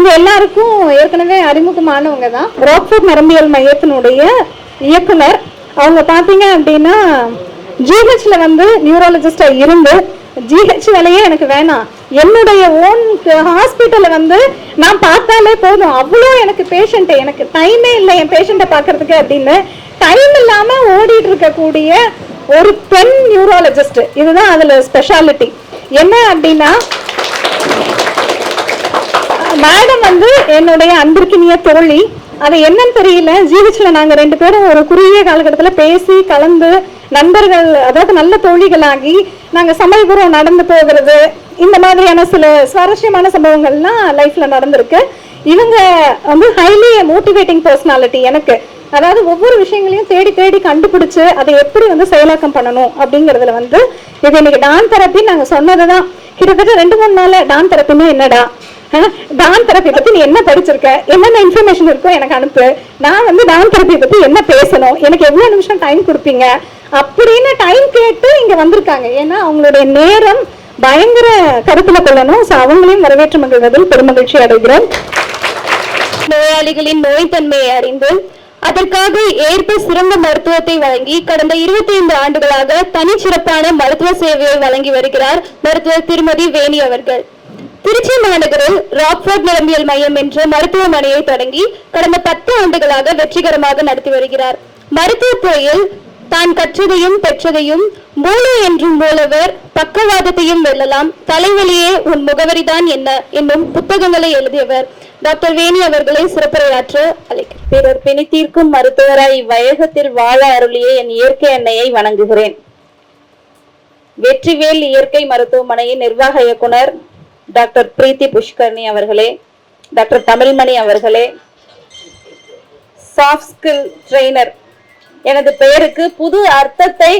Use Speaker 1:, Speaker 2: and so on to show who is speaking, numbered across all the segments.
Speaker 1: உங்க எல்லாருக்கும் ஏற்கனவே அறிமுகமானவங்க தான் ராக்ஃபோர்ட் நரம்பியல் மையத்தினுடைய இயக்குனர். அவங்க பார்த்தீங்க அப்படின்னா ஜிஹெச்ல வந்து நியூரலஜிஸ்டா இருந்து ஜிஹெச் வேலையே எனக்கு வேணாம். என்னுடைய ஓன் ஹாஸ்பிட்டல்ல வந்து நான் பார்த்தாலே போதும். அவ்வளோ எனக்கு பேஷண்ட் எனக்கு டைமே இல்லை என் பேஷண்ட்டை பார்க்கறதுக்கு அப்படின்னு டைம் இல்லாம ஓடிட்டு இருக்கக்கூடிய ஒரு பெண் நியூரலஜிஸ்ட் இதுதான் அதுல ஸ்பெஷாலிட்டி என்ன அப்படின்னா மேடம் வந்து என்னுடைய அன்பிற்கினிய தோழி. அது என்னன்னு தெரியல. ஜிஹெச்ல நாங்க ரெண்டு பேரும் ஒரு குறுகிய காலகட்டத்தில் பேசி கலந்து நண்பர்கள் அதாவது நல்ல தோழிகளாகி நாங்க சமயபுரம் நடந்து போகிறது. இந்த மாதிரியான சில சுவாரஸ்யமான சம்பவங்கள்லாம் லைஃப்ல நடந்திருக்கு. இவங்க வந்து ஹைலி மோட்டிவேட்டிங் பர்சனாலிட்டி எனக்கு. அதாவது ஒவ்வொரு விஷயங்களையும் தேடி தேடி கண்டுபிடிச்சு அதை எப்படி வந்து செயலாக்கம் பண்ணணும் அப்படிங்கறதுல வந்து இது இன்னைக்கு டான் தெரப்பி சொன்னது தான் கிட்டத்தட்ட ரெண்டு மூணு நாள் டான் தெரப்பின்னா என்னடா? டான் தெரப்பி பத்தி நீ என்ன படிச்சிருக்க? என்னென்ன இன்ஃபர்மேஷன் இருக்கோ எனக்கு அனுப்பு. நான் வந்து டான் தெரப்பி பத்தி என்ன பேசணும்? எனக்கு எவ்வளவு நிமிஷம் டைம் கொடுப்பீங்க? அப்படின்னு டைம் கேட்டு இங்க வந்திருக்காங்க. ஏன்னா அவங்களுடைய நேரம் பயங்கர கருத்துல கொள்ளணும். ஸோ அவங்களையும் வரவேற்று மகிழ்வதில் பெருமகிழ்ச்சி அடைகிறோம்.
Speaker 2: நோயாளிகளின் நோய் தன்மையை அறிந்து அதற்காக ஏற்ப சிறந்த மருத்துவத்தை வழங்கி கடந்த 25 ஆண்டுகளாக தனிச்சிறப்பான மருத்துவ சேவையை வழங்கி வருகிறார் மருத்துவர் திருமதி வேணி அவர்கள். திருச்சி மாநகரில் ராக்ஃபோர்ட் நரம்பியல் மையம் என்ற மருத்துவமனையை தொடங்கி கடந்த பத்து ஆண்டுகளாக வெற்றிகரமாக நடத்தி வருகிறார். மருத்துவ துறையில் தான் கற்றதையும் பெற்றதையும் மூளை என்றும் மூலவர் பக்கவாதத்தையும் வெல்லலாம். தலைவலியே உன் முகவரிதான் என்ன என்னும் புத்தகங்களை எழுதியவர் டாக்டர் வேணி அவர்களை சிறப்புரையாற்ற அழைக்கிறேன். பிறர் பிணித்தீர்க்கும் மருத்துவராய் இவ்வையகத்தில் வாழ அருளிய என் இயற்கை எண்ணெயை வணங்குகிறேன். வெற்றிவேல் இயற்கை மருத்துவமனையின் நிர்வாக இயக்குனர் டாக்டர் பிரீத்தி புஷ்கர்ணி அவர்களே டாக்டர் தமிழ்மணி அவர்களே சாஃப்ட் ஸ்கில் ட்ரெய்னர் எனது பெயருக்கு புது அர்த்தத்தை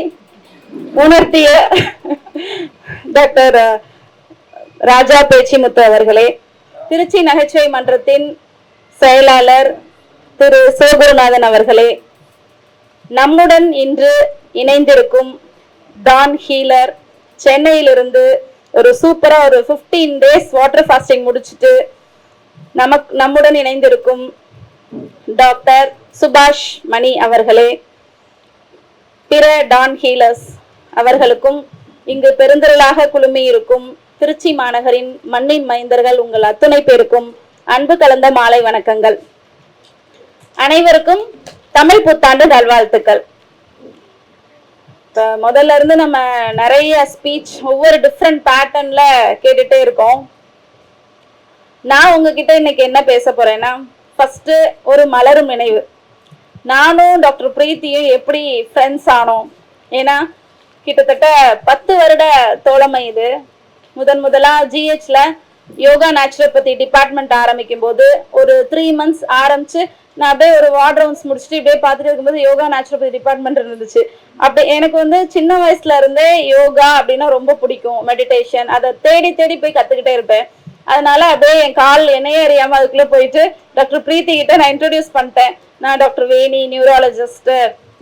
Speaker 2: உணர்த்திய டாக்டர் ராஜா பேச்சிமுத்து அவர்களே திருச்சி நகைச்சுவை மன்றத்தின் செயலாளர் திரு சிவகுருநாதன் அவர்களே நம்முடன் இன்று இணைந்திருக்கும் டான் ஹீலர் சென்னையிலிருந்து ஒரு சூப்பரா ஒரு 15 டேஸ் வாட்டர் ஃபாஸ்டிங் முடிச்சிட்டு நமக்கு நம்முடன் இணைந்திருக்கும் டாக்டர் சுபாஷ் மணி அவர்களே பிற டான் ஹீலர்ஸ் அவர்களுக்கும் இங்கு பெருந்திரளாக குழுமி இருக்கும் திருச்சி மாநகரின் மண்ணின் மைந்தர்கள் உங்கள் அத்துணை பேருக்கும் அன்பு கலந்த மாலை வணக்கங்கள். அனைவருக்கும் தமிழ் புத்தாண்டு நல்வாழ்த்துக்கள். முதல்ல இருந்து நம்ம நிறைய ஸ்பீச் ஒவ்வொரு டிஃப்ரெண்ட் பேட்டர்ன்ல கேட்டுட்டே இருக்கோம். நான் உங்ககிட்ட இன்னைக்கு என்ன பேச போறேன்னா ஃபர்ஸ்ட் ஒரு மலரும் நினைவு. நானும் டாக்டர் பிரீத்தியும் எப்படி ஃப்ரெண்ட்ஸ் ஆனோம்? ஏன்னா கிட்டத்தட்ட பத்து வருட தோழமை இது. முதன் முதலா ஜிஹெச்ல யோகா நேச்சுரோபதி டிபார்ட்மெண்ட் ஆரம்பிக்கும் போது ஒரு த்ரீ மந்த்ஸ் ஆரம்பிச்சு நான் அப்படியே ஒரு வார்ட் ரவுண்ட்ஸ் முடிச்சுட்டு இப்படியே பார்த்துட்டு இருக்கும்போது யோகா நேச்சுரோபதி டிபார்ட்மெண்ட் இருந்துச்சு. அப்படி எனக்கு வந்து சின்ன வயசுல இருந்தே யோகா அப்படின்னா ரொம்ப பிடிக்கும் மெடிடேஷன் அதை தேடி தேடி போய் கத்துக்கிட்டே இருப்பேன். அதனால அப்படியே என் கால் என்னையே அறியாம அதுக்குள்ள போயிட்டு டாக்டர் பிரீத்தி கிட்ட நான் இன்ட்ரோடியூஸ் பண்ணிட்டேன். நான் டாக்டர் வேணி நியூராலஜிஸ்ட்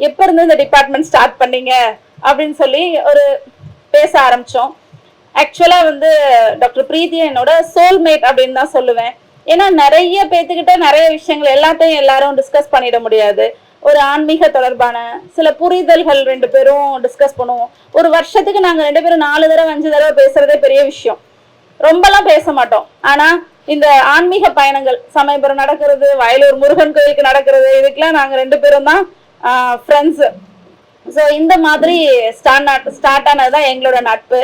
Speaker 2: எப்ப இருந்து இந்த டிபார்ட்மெண்ட் ஸ்டார்ட் பண்ணீங்க? அப்படின்னு சொல்லி ஒரு பேச ஆரம்பிச்சோம். ஆக்சுவலாக வந்து டாக்டர் பிரீத்தி என்னோட சோல்மேட் அப்படின்னு தான் சொல்லுவேன். ஏன்னா நிறைய பேத்துக்கிட்ட நிறைய விஷயங்கள் எல்லாத்தையும் எல்லாரும் டிஸ்கஸ் பண்ணிட முடியாது. ஒரு ஆன்மீக தொடர்பான சில புரிதல்கள் ரெண்டு பேரும் டிஸ்கஸ் பண்ணுவோம். ஒரு வருஷத்துக்கு நாங்கள் ரெண்டு பேரும் நாலு தடவை அஞ்சு தடவை பேசுறதே பெரிய விஷயம். ரொம்பலாம் பேச மாட்டோம். ஆனா இந்த ஆன்மீக பயணங்கள் சமயபுரம் நடக்கிறது வயலூர் முருகன் கோயிலுக்கு நடக்கிறது இதுக்கெல்லாம் நாங்கள் ரெண்டு பேரும் தான் ஃப்ரெண்ட்ஸு ஸோ இந்த மாதிரி ஸ்டார்ட் ஸ்டார்ட் ஆனது தான் எங்களோட நட்பு.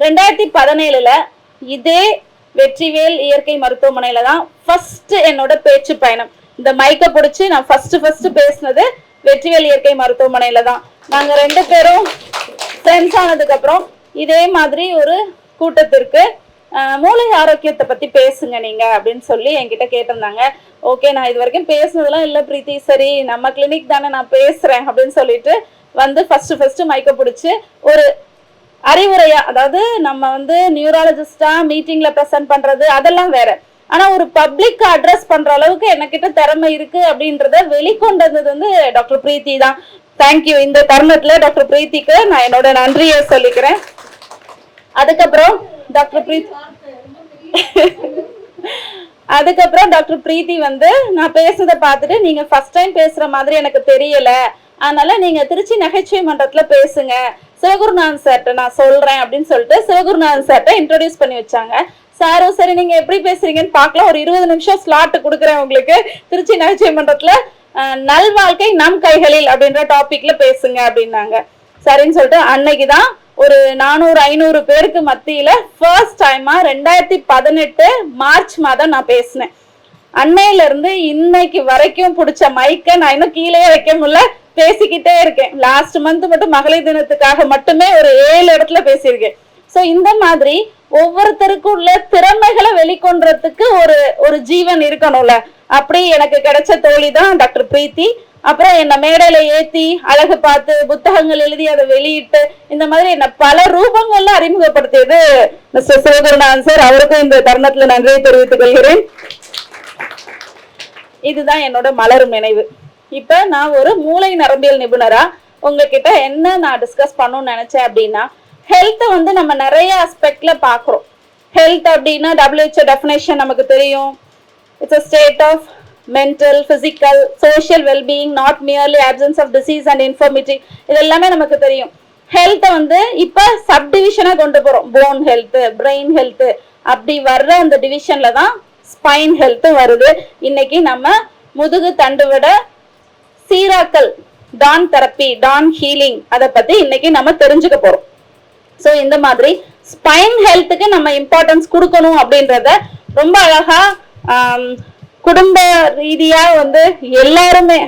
Speaker 2: ரெண்டாயிரத்தி பதினேழுல இதே வெற்றிவேல் இயற்கை மருத்துவமனையில தான் ஃபர்ஸ்ட் என்னோட பேச்சு பயணம். இந்த மைக்கை பிடிச்சி நான் ஃபர்ஸ்ட் ஃபர்ஸ்ட் பேசினது வெற்றிவேல் இயற்கை மருத்துவமனையில தான். நாங்க ரெண்டு பேரும் ஃப்ரெண்ட்ஸ் ஆனதுக்கு அப்புறம் இதே மாதிரி ஒரு கூட்டத்திற்கு மூளை ஆரோக்கியத்தை பத்தி பேசுங்க நீங்க அப்படின்னு சொல்லி என்கிட்ட கேட்டிருந்தாங்க. ஓகே நான் இது வரைக்கும் பேசுனதெல்லாம் இல்ல பிரீத்தி. சரி நம்ம கிளினிக் தானே நான் பேசுறேன் அப்படின்னு சொல்லிட்டு வந்து ஃபர்ஸ்ட் ஃபர்ஸ்ட் மைக்க பிடிச்சி ஒரு அறிவுரையா அதாவது நம்ம வந்து நியூராலஜிஸ்டா மீட்டிங்ல ப்ரெசென்ட் பண்றது அதெல்லாம் வேற. ஆனா ஒரு பப்ளிக் அட்ரஸ் பண்ற அளவுக்கு என்கிட்ட திறமை இருக்கு அப்படின்றத வெளிக்கொண்டது வந்து டாக்டர் பிரீத்தி தான். தேங்க்யூ இந்த தருணத்துல டாக்டர் பிரீத்திக்கு நான் என்னோட நன்றியை சொல்லிக்கிறேன். அதுக்கப்புறம் டாக்டர் பிரீத் அதுக்கப்புறம் டாக்டர் பிரீத்தி வந்து நான் பேசுறத பார்த்துட்டு நீங்க ஃபர்ஸ்ட் டைம் பேசுற மாதிரி எனக்கு தெரியல. அதனால நீங்க திருச்சி நகைச்சுவை மன்றத்துல பேசுங்க. சிவகுருநாதன் சார்கிட்ட நான் சொல்றேன் அப்படின்னு சொல்லிட்டு சிவகுருநாதன் சார்கிட்ட இன்ட்ரோடியூஸ் பண்ணி வச்சாங்க. சாரும் சரி நீங்க எப்படி பேசுறீங்கன்னு பார்க்கலாம். ஒரு இருபது நிமிஷம் ஸ்லாட் கொடுக்குறேன் உங்களுக்கு. திருச்சி நகைச்சுவை மன்றத்துல நல்வாழ்க்கை நம் கைகளில் அப்படின்ற டாபிக்ல பேசுங்க அப்படின்னாங்க. சரின்னு சொல்லிட்டு அன்னைக்கு தான் ஒரு நானூறு ஐநூறு பேருக்கு மத்தியில ஃபர்ஸ்ட் டைமா ரெண்டாயிரத்தி பதினெட்டு மார்ச் மாதம் நான் பேசினேன். அன்னையில இருந்து இன்னைக்கு வரைக்கும் பிடிச்ச மைக்க நான் இன்னும் கீழே வைக்க முடியல. பேசிக்கிட்டே இருக்கேன். லாஸ்ட் மந்த் மட்டும் மகளிர் தினத்துக்காக மட்டுமே ஒரு ஏழு இடத்துல பேசியிருக்கேன். சோ இந்த மாதிரி ஒவ்வொருத்தருக்கும் உள்ள திறமைகளை வெளிக்கொண்டதுக்கு ஒரு ஒரு ஜீவன் இருக்கணும்ல. அப்படி எனக்கு கிடைச்ச தோழி தான் டாக்டர் பிரீத்தி. அப்புறம் என்னை மேடையில ஏத்தி அழகு பார்த்து புத்தகங்கள் எழுதி அதை வெளியிட்டு இந்த மாதிரி என்ன பல ரூபங்கள்ல அறிமுகப்படுத்தியது மிஸ்டர் சிவகுருநாதன் சார். அவருக்கும் இந்த தருணத்துல நன்றியை தெரிவித்துக் கொள்கிறேன். இதுதான் என்னோட மலரும் நினைவு. இப்போ நான் ஒரு மூளை நரம்பியல் நிபுணரா? உங்ககிட்ட என்ன நான் டிஸ்கஸ் பண்ணணும்னு நினைச்சேன் அப்படின்னா ஹெல்த்தை வந்து நம்ம நிறைய ஆஸ்பெக்ட்ல பார்க்குறோம். ஹெல்த் அப்படின்னா WHO டெஃபினேஷன் நமக்கு தெரியும். It's a state of mental physical social wellbeing not merely absence of disease and infirmity இது எல்லாமே நமக்கு தெரியும். ஹெல்த்தை வந்து இப்போ சப் டிவிஷனாக கொண்டு போகிறோம் போன் ஹெல்த்து பிரெயின் ஹெல்த்து அப்படி வர்ற அந்த டிவிஷனில் தான் ஸ்பைன் ஹெல்த்து வருது. இன்னைக்கு நம்ம முதுகு தண்டுவிட சீராக்கல் டான் தெரப்பி டான் ஹீலிங் அதை பத்தி இன்னைக்கு நம்ம தெரிஞ்சுக்க போறோம். சோ இந்த மாதிரி ஸ்பைன் ஹெல்த்துக்கு நம்ம இம்பார்ட்டன்ஸ் கொடுக்கணும் அப்படின்றத ரொம்ப அழகா குடும்ப ரீதியா வந்து எல்லாருமே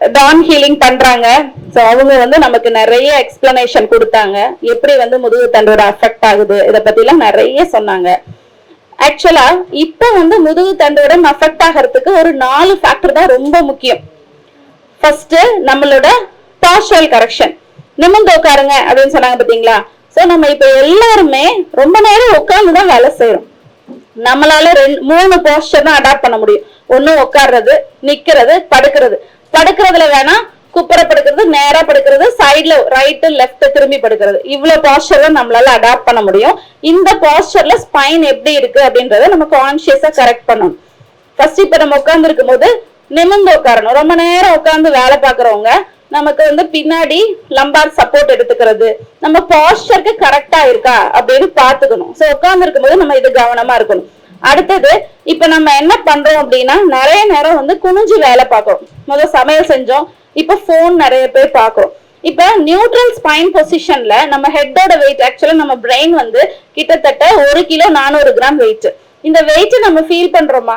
Speaker 2: டான் ஹீலிங் பண்றாங்க. ஸோ அவங்க வந்து நமக்கு நிறைய எக்ஸ்பிளனேஷன் கொடுத்தாங்க. எப்படி வந்து முதுகு தண்டோட அஃபெக்ட் ஆகுது இத பத்தி எல்லாம் நிறைய சொன்னாங்க. ஆக்சுவலா இப்ப வந்து முதுகு தண்டோட அஃபெக்ட் ஆகிறதுக்கு ஒரு நாலு ஃபேக்டர் தான் ரொம்ப முக்கியம். ஃபர்ஸ்ட் நம்மளோட பாஸ்டல் கரெக்ஷன் நிமிர்ந்து உட்காருங்க அப்படின்னு சொன்னாங்க பாத்தீங்களா? சோ நம்ம இப்ப எல்லாருமே ரொம்ப நேரம் உட்கார்ந்து தான் வேலை செய்யறோம் நம்மளால ரெண்டு மூணு போஸ்டர் தான் அடாப்ட் பண்ண முடியும். ஒன்னும் உட்கார்றது நிக்கிறது படுக்கிறது. படுக்கிறதுல வேணா குப்புற படுக்கிறது நேரா படுக்கிறது சைடுல ரைட்டு லெஃப்ட் திரும்பி படுக்கிறது. இவ்வளவு பாஸ்டர்ல நம்மளால அடாப்ட் பண்ண முடியும். இந்த பாஸ்டர்ல ஸ்பைன் எப்படி இருக்கு அப்படின்றத நம்ம கான்சியஸா கரெக்ட் பண்ணணும். ஃபர்ஸ்ட் இப்ப நம்ம உட்கார்ந்து இருக்கும் போது நிமிர்ந்து உட்காரணும். ரொம்ப நேரம் உட்கார்ந்து வேலை பாக்குறவங்க நமக்கு வந்து பின்னாடி லம்பார் சப்போர்ட் எடுத்துக்கிறது. நம்ம பாஸ்டருக்கு கரெக்டா இருக்கா அப்படின்னு பாத்துக்கணும் சோ உட்கார்ந்து இருக்கும்போது நம்ம இது கவனமா இருக்கணும். அடுத்தது இப்ப நம்ம என்ன பண்றோம் அப்படின்னா நிறைய நேரம் வந்து குனிஞ்சு வேலை பார்க்கறோம். முதல்ல சமையல் செஞ்சோம். இப்ப போன் நிறைய பேர் பாக்குறோம் இப்ப நியூட்ரல் ஸ்பைன் பொசிஷன்ல நம்ம ஹெட்டோட வெயிட் ஆக்சுவலா நம்ம பிரெயின் வந்து கிட்டத்தட்ட ஒரு கிலோ நானூறு கிராம் வெயிட் இந்த வெயிட் நம்ம ஃபீல் பண்றோமா?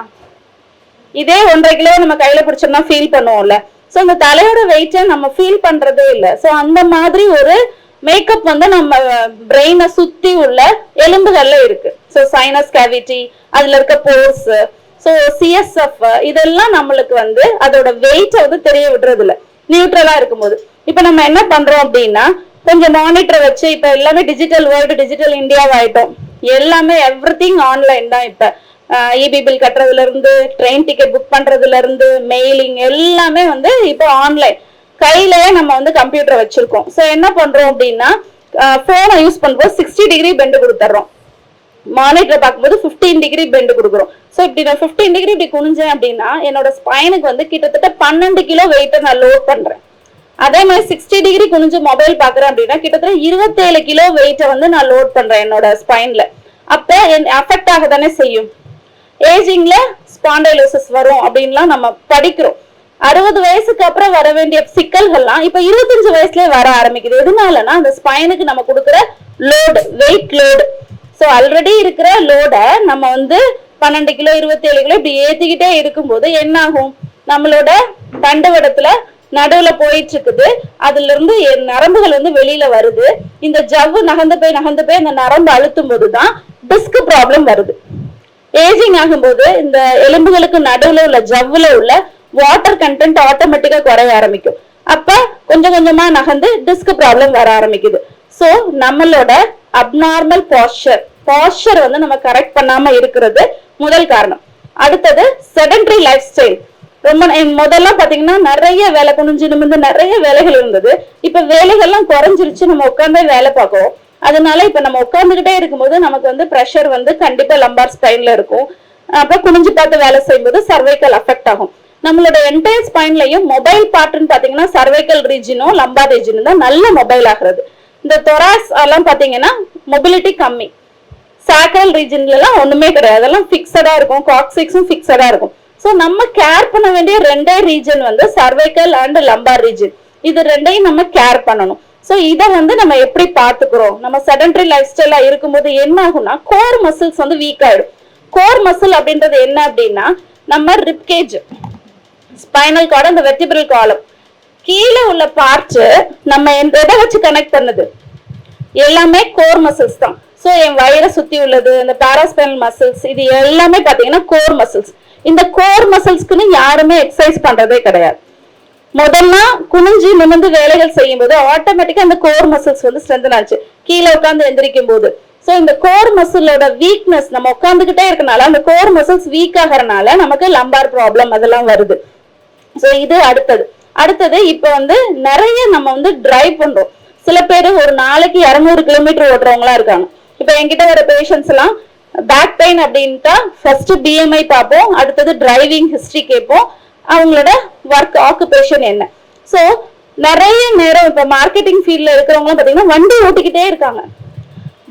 Speaker 2: இதே ஒன்றரை கிலோ நம்ம கையில பிடிச்சோம்னா ஃபீல் பண்ணுவோம்ல. சோ இந்த தலையோட வெயிட்டை நம்ம ஃபீல் பண்றதே இல்ல. சோ அந்த மாதிரி ஒரு மேக்கப் வந்து நம்ம பிரெயினை சுத்தி உள்ள எலும்புகள்ல இருக்கு. சோ சைனஸ் கேவிட்டி அதுல இருக்க போர்ஸ் ஸோ சிஎஸ்எஃப் uh, இதெல்லாம் நம்மளுக்கு வந்து அதோட வெயிட்டை வந்து தெரிய விடுறது நியூட்ரலாக நியூட்ரலா இருக்கும்போது. இப்போ நம்ம என்ன பண்றோம் அப்படின்னா கொஞ்சம் மானிட்டர் வச்சு இப்போ எல்லாமே டிஜிட்டல் வேர்ல்டு டிஜிட்டல் இந்தியாவாயிட்டோம். எல்லாமே எவ்ரி திங் ஆன்லைன் தான் இப்போ. இபி பில் கட்டுறதுல இருந்து ட்ரெயின் டிக்கெட் புக் பண்றதுல இருந்து மெயிலிங் எல்லாமே வந்து இப்போ ஆன்லைன் கையிலேயே நம்ம வந்து கம்ப்யூட்டர் வச்சிருக்கோம். ஸோ என்ன பண்றோம் அப்படின்னா போனை யூஸ் பண்ணும்போது சிக்ஸ்டி டிகிரி பெண்டு கொடுத்துட்றோம். மானிட்டர் பார்க்கும்போது 15 டிகிரி பெண்டு கொடுக்குறோம். ஸோ இப்படி நான் 15 டிகிரி இப்படி குனிஞ்சேன் அப்படின்னா என்னோட ஸ்பைனுக்கு வந்து கிட்டத்தட்ட பன்னெண்டு கிலோ வெயிட்டை நான் லோட் பண்றேன். அதே மாதிரி சிக்ஸ்டி டிகிரி குனிஞ்சு மொபைல் பாக்குறேன் அப்படின்னா கிட்டத்தட்ட இருபத்தேழு கிலோ வெயிட்டை வந்து நான் லோட் பண்றேன் என்னோட ஸ்பைனில் அப்போ என் அஃபெக்ட் ஆக தானே செய்யும். ஏஜிங்கில் ஸ்பாண்டைலோசிஸ் வரும் அப்படின்லாம் நம்ம படிக்கிறோம். அறுபது வயசுக்கு அப்புறம் வர வேண்டிய சிக்கல்கள்லாம் இப்ப இருபத்தஞ்சு வயசுலயே வர ஆரம்பிக்குது. எதனாலனா அந்த ஸ்பைனுக்கு நம்ம கொடுக்குற load weight load so already இருக்கிற லோடை நம்ம வந்து பன்னெண்டு கிலோ இருபத்தேழு கிலோ இப்படி ஏத்திக்கிட்டே இருக்கும்போது என்ன ஆகும் நம்மளோட தண்டுவடத்துல நடுவுல போயிட்டு இருக்குது அதுல இருந்து நரம்புகள் வந்து வெளியில வருது. இந்த ஜவ்வு நகர்ந்து போய் நகர்ந்து போய் அந்த நரம்பு அழுத்தும் போதுதான் டிஸ்க் ப்ராப்ளம் வருது. ஏஜிங் ஆகும்போது இந்த எலும்புகளுக்கு நடுவுல உள்ள ஜவ்வுல உள்ள வாட்டர் கண்டென்ட் ஆட்டோமேட்டிக்கா குறைய ஆரம்பிக்கும். அப்ப கொஞ்சம் கொஞ்சமா நகர்ந்து டிஸ்க் ப்ராப்ளம் வர ஆரம்பிக்குது. சோ நம்மளோட அப்நார்மல் பாஸ்டர் பாஸ்டர் வந்து நம்ம கரெக்ட் பண்ணாம இருக்கிறது முதல் காரணம். அடுத்தது செடன்டரி லைஃப் ஸ்டைல் ரொம்ப முதல்ல பாத்தீங்கன்னா நிறைய வேலை குனிஞ்சு நிமிர்ந்து நிறைய வேலைகள் இருந்தது. இப்ப வேலைகள்லாம் குறைஞ்சிருச்சு நம்ம உட்காந்து வேலை பார்க்கோம் அதனால இப்ப நம்ம உட்கார்ந்துகிட்டே இருக்கும்போது நமக்கு வந்து ப்ரெஷர் வந்து கண்டிப்பா லம்பார் ஸ்பைன்ல இருக்கும். அப்புறம் குனிஞ்சு பார்த்து வேலை செய்யும்போது சர்வைக்கல் அஃபெக்ட் ஆகும். நம்மளோட என்டையர் ஸ்பைன்லயும் மொபைல் பார்ட்னு பாத்தீங்கன்னா சர்வைக்கல் ரீஜினும் லம்பார் ரீஜினும் தான் நல்ல மொபைல் ஆகுறது. இந்த தொராஸ் எல்லாம் பார்த்தீங்கன்னா மொபிலிட்டி கம்மி. சாக்கரல் ரீஜன்லலாம் ஒன்றுமே கிடையாது. அதெல்லாம் ஃபிக்ஸடாக இருக்கும். காக்ஸிக்ஸும் ஃபிக்ஸடாக இருக்கும். ஸோ நம்ம கேர் பண்ண வேண்டிய ரெண்டே ரீஜன் வந்து சர்வைக்கல் அண்ட் லம்பார் ரீஜன் இது ரெண்டையும் நம்ம கேர் பண்ணணும். ஸோ இதை வந்து நம்ம எப்படி பார்த்துக்கிறோம்? நம்ம செடன்டரி லைஃப் ஸ்டைலாக இருக்கும்போது என்ன ஆகும்னா கோர் மசில்ஸ் வந்து வீக் ஆகிடும் கோர் மசில் அப்படின்றது என்ன அப்படின்னா நம்ம ரிப்கேஜ் ஸ்பைனல் கார்டு அந்த வெர்டிபிரல் காலம் கீழே உள்ள பார்ட் நம்ம எதை வச்சு கனெக்ட் பண்ணுது? எல்லாமே கோர் மசில்ஸ் தான். ஸோ என் வயிறை சுற்றி உள்ளது இந்த பேராஸ்பைனல் மசில்ஸ் இது எல்லாமே பார்த்தீங்கன்னா கோர் மசில்ஸ் இந்த கோர் மசில்ஸ்க்குன்னு யாருமே எக்ஸசைஸ் பண்ணுறதே கிடையாது. முதல்ல குனிஞ்சு நிமிந்து வேலைகள் செய்யும் போது ஆட்டோமேட்டிக்காக அந்த கோர் மசில்ஸ் வந்து ஸ்ட்ரென்தன் ஆச்சு. கீழே உட்காந்து எந்திரிக்கும் போது ஸோ இந்த கோர் மசிலோட வீக்னஸ் நம்ம உட்காந்துக்கிட்டே இருக்கனால அந்த கோர் மசில்ஸ் வீக் ஆகிறனால நமக்கு லம்பார் ப்ராப்ளம் அதெல்லாம் வருது. ஸோ இது அடுத்தது. அடுத்தது இப்போ வந்து நிறைய நம்ம வந்து டிரைவ் பண்றோம். சில பேர் ஒரு நாளைக்கு இரநூறு கிலோமீட்டர் ஓட்டுறவங்களா இருக்காங்க. இப்போ என்கிட்ட வர பேஷண்ட்ஸ் எல்லாம் பேக் பெயின் அப்படின்ட்டா ஃபர்ஸ்ட் பிஎம்ஐ பார்ப்போம் அடுத்தது டிரைவிங் ஹிஸ்டரி கேட்போம். அவங்களோட ஒர்க் ஆக்குபேஷன் என்ன? ஸோ நிறைய நேரம் இப்போ மார்க்கெட்டிங் ஃபீல்ட்ல இருக்கிறவங்களும் பார்த்தீங்கன்னா வண்டி ஓட்டிக்கிட்டே இருக்காங்க.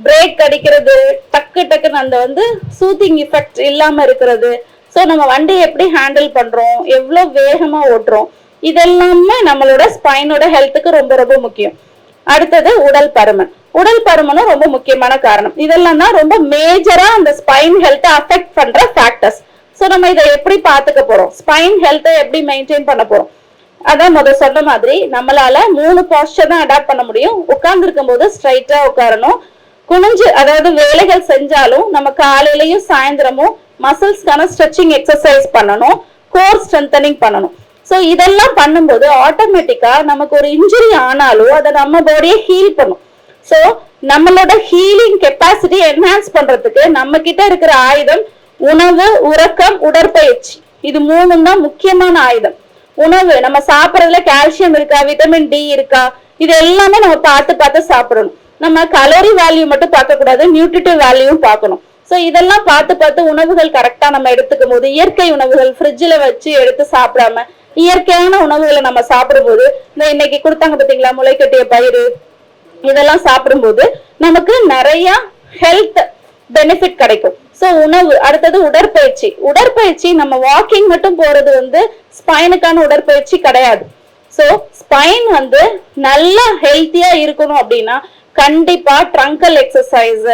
Speaker 2: பிரேக் அடிக்கிறது டக்கு டக்குன்னு அந்த வந்து சூத்திங் இஃபெக்ட் இல்லாம இருக்கிறது. ஸோ நம்ம வண்டியை எப்படி ஹேண்டில் பண்றோம்? எவ்வளோ வேகமா ஓட்டுறோம்? இதெல்லாமே நம்மளோட ஸ்பைனோட ஹெல்த்துக்கு ரொம்ப ரொம்ப முக்கியம். அடுத்தது உடல் பருமன். உடல் பருமனும் ரொம்ப முக்கியமான காரணம். இதெல்லாம் தான் ரொம்ப மேஜரா அந்த ஸ்பைன் ஹெல்த்தை அஃபெக்ட் பண்ற ஃபேக்டர்ஸ் ஸோ நம்ம இதை எப்படி பார்த்துக்க போறோம்? ஸ்பைன் ஹெல்த்தை எப்படி மெயின்டைன் பண்ண போறோம்? அதான் முத சொன்ன மாதிரி நம்மளால மூணு பாஸ்டர் தான் அடாப்ட் பண்ண முடியும். உட்கார்ந்து இருக்கும்போது ஸ்ட்ரைட்டா உட்காரணும். குனிஞ்சு அதாவது வேலைகள் செஞ்சாலும் நம்ம காலையிலயும் சாயந்தரமும் மசில்ஸ்க்கான ஸ்ட்ரெச்சிங் எக்ஸசைஸ் பண்ணணும். கோர் ஸ்ட்ரென்தனிங் பண்ணணும். ஸோ இதெல்லாம் பண்ணும்போது ஆட்டோமேட்டிக்கா நமக்கு ஒரு இன்ஜுரி ஆனாலும் அதை நம்ம பாடியை ஹீல் பண்ணும். ஸோ நம்மளோட ஹீலிங் கெப்பாசிட்டி என்ஹான்ஸ் பண்றதுக்கு நம்ம கிட்ட இருக்கிற ஆயுதம் உணவு உறக்கம் உடற்பயிற்சி. இது மூணும் தான் முக்கியமான ஆயுதம். உணவு நம்ம சாப்பிட்றதுல கால்சியம் இருக்கா விட்டமின் டி இருக்கா இது எல்லாமே நம்ம பார்த்து பார்த்து சாப்பிடணும். நம்ம கலோரி வேல்யூ மட்டும் பார்க்கக்கூடாது நியூட்ரிட்டிவ் வேல்யூவும் பார்க்கணும். ஸோ இதெல்லாம் பார்த்து பார்த்து உணவுகள் கரெக்டா நம்ம எடுத்துக்கும் போது இயற்கை உணவுகள் ஃப்ரிட்ஜில் வச்சு எடுத்து சாப்பிடாம இயற்கையான உணவுகளை நம்ம சாப்பிடும்போது இந்த இன்னைக்கு கொடுத்தாங்க பார்த்தீங்களா முளைக்கட்டிய பயிறு. இதெல்லாம் சாப்பிடும்போது நமக்கு நிறைய ஹெல்த் பெனிஃபிட் கிடைக்கும். ஸோ உணவு அடுத்தது உடற்பயிற்சி. உடற்பயிற்சி நம்ம வாக்கிங் மட்டும் போறது வந்து ஸ்பைனுக்கான உடற்பயிற்சி கிடையாது. ஸோ ஸ்பைன் வந்து நல்லா ஹெல்த்தியா இருக்கணும் அப்படின்னா கண்டிப்பா ட்ரங்கல் எக்ஸசைஸ்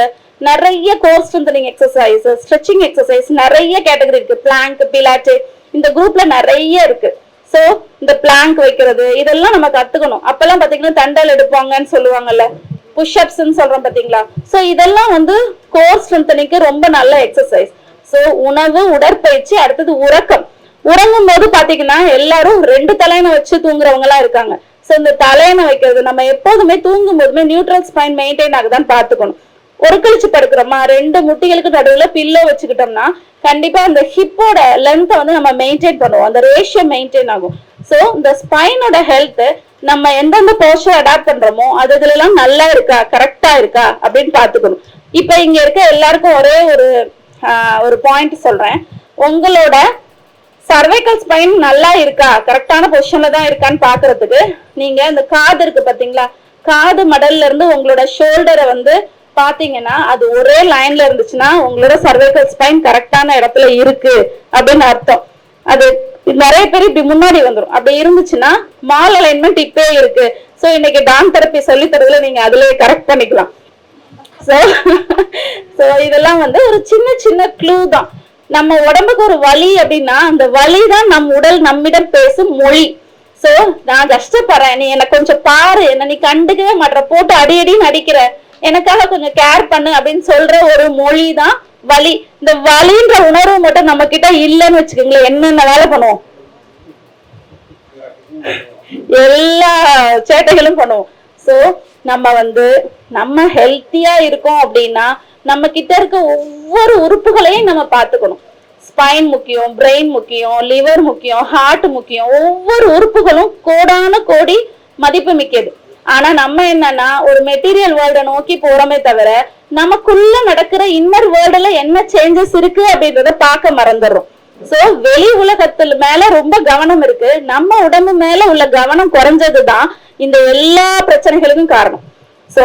Speaker 2: நிறைய core strengthening exercise stretching exercise நிறைய கேட்டகரி இருக்கு. பிளாங்க் பிலாட்டு இந்த குரூப்ல நிறைய இருக்கு. சோ இந்த பிளாங்க் வைக்கிறது இதெல்லாம் நம்ம கத்துக்கணும். அப்பெல்லாம் பாத்தீங்கன்னா தண்டல் எடுப்பாங்கன்னு சொல்லுவாங்கல்ல. புஷ்அப்ஸ்ன்னு சொல்றோம் பாத்தீங்களா? சோ இதெல்லாம் வந்து கோர் ஸ்ட்ரென்தனிக்கு ரொம்ப நல்ல எக்ஸசைஸ் சோ உணவு உடற்பயிற்சி அடுத்தது உறக்கம். உறங்கும் போது பாத்தீங்கன்னா எல்லாரும் ரெண்டு தலையணை வச்சு தூங்குறவங்க எல்லாம் இருக்காங்க. சோ இந்த தலையணை வைக்கிறது நம்ம எப்போதுமே தூங்கும் போதுமே நியூட்ரல் ஸ்பைன் மெயின்டைன் ஆகுதான்னு பாத்துக்கணும். ஒரு கழிச்சு படுக்கிறோமா ரெண்டு முட்டிகளுக்கு நடுவில் பில்லோ வச்சுக்கிட்டோம்னா கண்டிப்பா அந்த ஹிப்போட லென்த்தை வந்து நம்ம மெயின்டைன் பண்ணுவோம். அந்த ரேஷியோ மெயின்டைன் ஆகும். ஸோ இந்த ஸ்பைனோட ஹெல்த் நம்ம எந்தெந்த போஸ்டர் அடாப்ட் பண்றோமோ அது இதுல எல்லாம் நல்லா இருக்கா? கரெக்டா இருக்கா? அப்படின்னு பாத்துக்கணும் இப்ப இங்க இருக்க எல்லாருக்கும் ஒரே ஒரு ஒரு பாயிண்ட் சொல்றேன். உங்களோட சர்வைக்கல் ஸ்பைன் நல்லா இருக்கா? கரெக்டான பொசிஷன்ல தான் இருக்கான்னு பாக்குறதுக்கு நீங்க இந்த காது இருக்கு பாத்தீங்களா? காது மடல்ல இருந்து உங்களோட ஷோல்டரை வந்து பாத்தீங்கன்னா அது ஒரே லைன்ல இருந்துச்சுன்னா உங்களோட சர்வைக்கல் ஸ்பைன் கரெக்டான இடத்துல இருக்கு அப்படின்னு அர்த்தம். அது நிறைய பேர் இப்படி முன்னாடி வந்துரும். அப்படி இருந்துச்சுன்னா மால் அலைன்மெண்ட் இப்பயே இருக்கு. சோ இன்னைக்கு டான் தெரப்பி சொல்லி தரதுல நீங்க அதுலயே கரெக்ட் பண்ணிக்கலாம். ஸோ ஸோ இதெல்லாம் வந்து ஒரு சின்ன சின்ன க்ளூ தான். நம்ம உடம்புக்கு ஒரு வலி அப்படின்னா அந்த வலி தான் நம் உடல் நம்மிடம் பேசும் மொழி. சோ நான் கஷ்டப்படுறேன். நீ என்ன கொஞ்சம் பாரு. என்ன நீ கண்டுக்கவே மாட்டேற. போட்டு அடி அடின்னு அடிக்கிற. எனக்காக கொஞ்சம் கேர் பண்ணு அப்படின்னு சொல்ற ஒரு மொழி தான் வலி. இந்த வலின்ற உணர்வு மட்டும் நம்ம கிட்ட இல்லைன்னு வச்சுக்கோங்களேன். என்னென்ன வேலை பண்ணுவோம்? எல்லா சேட்டைகளும் பண்ணுவோம். சோ நம்ம வந்து நம்ம ஹெல்த்தியா இருக்கோம் அப்படின்னா நம்ம கிட்ட இருக்க ஒவ்வொரு உறுப்புகளையும் நம்ம பார்த்துக்கணும். ஸ்பைன் முக்கியம் பிரெயின் முக்கியம் லிவர் முக்கியம் ஹார்ட் முக்கியம். ஒவ்வொரு உறுப்புகளும் கோடான கோடி மதிப்பு மிக்கது. ஆனா நம்ம என்னன்னா ஒரு மெட்டீரியல் வேர்ல்ட நோக்கி போறோமே தவிர நமக்குள்ள நடக்கிற இன்னர் வேர்ல்டுல என்ன சேஞ்சஸ் இருக்கு அப்படின்றத பார்க்க மறந்துடுறோம். சோ வெளி உலகத்துல மேல ரொம்ப கவனம் இருக்கு. நம்ம உடம்பு மேல உள்ள கவனம் குறைஞ்சதுதான் இந்த எல்லா பிரச்சனைகளுக்கும் காரணம். சோ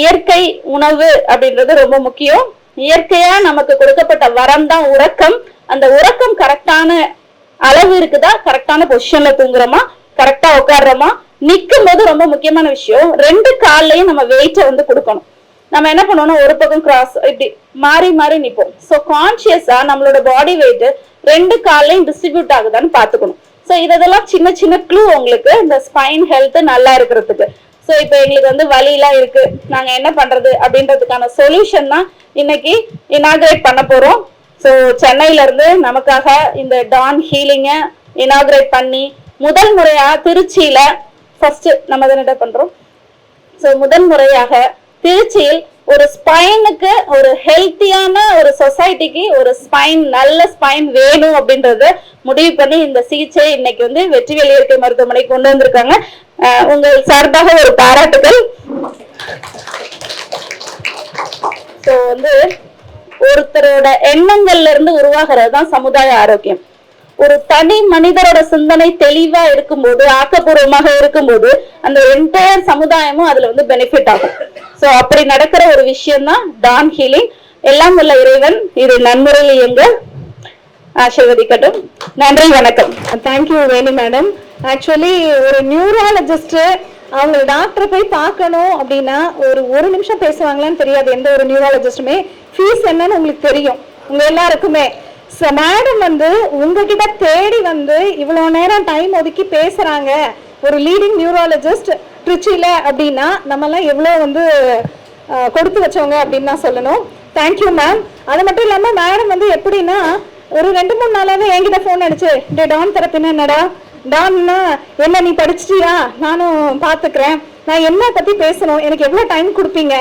Speaker 2: இயற்கை உணவு அப்படின்றது ரொம்ப முக்கியம். இயற்கையா நமக்கு கொடுக்கப்பட்ட வரம் தான் உறக்கம். அந்த உறக்கம் கரெக்டான அளவு இருக்குதா? கரெக்டான பொசிஷன்ல தூங்குறோமா? கரெக்டா உட்காடுறோமா நிற்கும் போது ரொம்ப முக்கியமான விஷயம் ரெண்டு கால்லையும் நம்ம வெயிட்டை வந்து கொடுக்கணும். நம்ம என்ன பண்ணுவோம்னா ஒரு பக்கம் கிராஸ் இப்படி மாறி மாறி நிற்போம் ஸோ கான்சியஸா நம்மளோட பாடி வெயிட் ரெண்டு கால்லையும் டிஸ்ட்ரிபியூட் ஆகுதான்னு பார்த்துக்கணும். ஸோ இதெல்லாம் சின்ன சின்ன க்ளூ உங்களுக்கு இந்த ஸ்பைன் ஹெல்த் நல்லா இருக்கிறதுக்கு. ஸோ இப்போ எங்களுக்கு வந்து வழியெல்லாம் இருக்கு. நாங்கள் என்ன பண்றது? அப்படின்றதுக்கான சொல்யூஷன் தான் இன்னைக்கு இனாகிரேட் பண்ண போறோம். ஸோ சென்னையில இருந்து நமக்காக இந்த டான் ஹீலிங்கை இனாகிரேட் பண்ணி முதல் முறையா திருச்சியில ஃபர்ஸ்ட் நம்ம என்ன பண்றோம்? ஸோ முதன் முறையாக திருச்சியில் ஒரு ஸ்பைனுக்கு ஒரு ஹெல்த்தியான ஒரு சொசைட்டிக்கு ஒரு ஸ்பைன் நல்ல ஸ்பைன் வேணும் அப்படின்றத முடிவு பண்ணி இந்த சிகிச்சை இன்னைக்கு வந்து வெற்றிவேல் இயற்கை மருத்துவமனை கொண்டு வந்திருக்காங்க. உங்கள் சார்பாக ஒரு பாராட்டுகள் ஸோ வந்து ஒருத்தரோட எண்ணங்கள்ல இருந்து உருவாகிறது தான் சமுதாய ஆரோக்கியம். ஒரு தனி மனிதரோட சிந்தனை தெளிவா இருக்கும்போது ஆக்கப்பூர்வமாக இருக்கும்போது அந்த என்டையர் சமுதாயமும் அதுல வந்து பெனிஃபிட் ஆகும். சோ அப்படி நடக்கிற ஒரு விஷயம் தான் டான் ஹீலிங் எல்லாம் உள்ள இறைவன் இது நன்முறையில் இயங்க ஆசீர்வதிக்கட்டும். நன்றி வணக்கம்.
Speaker 1: Thank you Veni madam actually ஒரு நியூராலஜிஸ்ட் அவங்க டாக்டரை போய் பார்க்கணும் அப்படின்னா ஒரு ஒரு நிமிஷம் பேசுவாங்களான்னு தெரியாது. எந்த ஒரு நியூராலஜிஸ்ட்டுமே ஃபீஸ் என்னன்னு உங்களுக்கு தெரியும். உங்க எல்லாருக்குமே. ஸோ மேடம் வந்து உங்ககிட்ட தேடி வந்து இவ்வளோ நேரம் டைம் ஒதுக்கி பேசுகிறாங்க ஒரு லீடிங் நியூராலஜிஸ்ட் ட்ரிச்சியில் அப்படின்னா நம்மலாம் எவ்வளோ வந்து கொடுத்து வச்சவங்க அப்படின்னு தான் சொல்லணும். தேங்க்யூ மேம் அது மட்டும் இல்லாமல் மேடம் வந்து எப்படின்னா ஒரு ரெண்டு மூணு நாளாவே என்கிட்ட ஃபோன் அடிச்சு டே டான் தரப்பின்னு என்னடா? டான்னா என்ன நீ படிச்சிட்டியா? நானும் பார்த்துக்கிறேன் நான் என்ன பற்றி பேசணும்? எனக்கு எவ்வளோ டைம் கொடுப்பீங்க?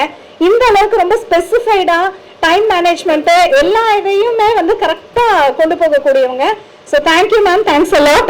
Speaker 1: இந்த அளவுக்கு ரொம்ப ஸ்பெசிஃபைடாக டைம் மேனேஜ்மெண்ட்டு எல்லா இதையுமே வந்து கரெக்டாக கொண்டு போகக்கூடியவங்க. So thank you ma'am thanks a lot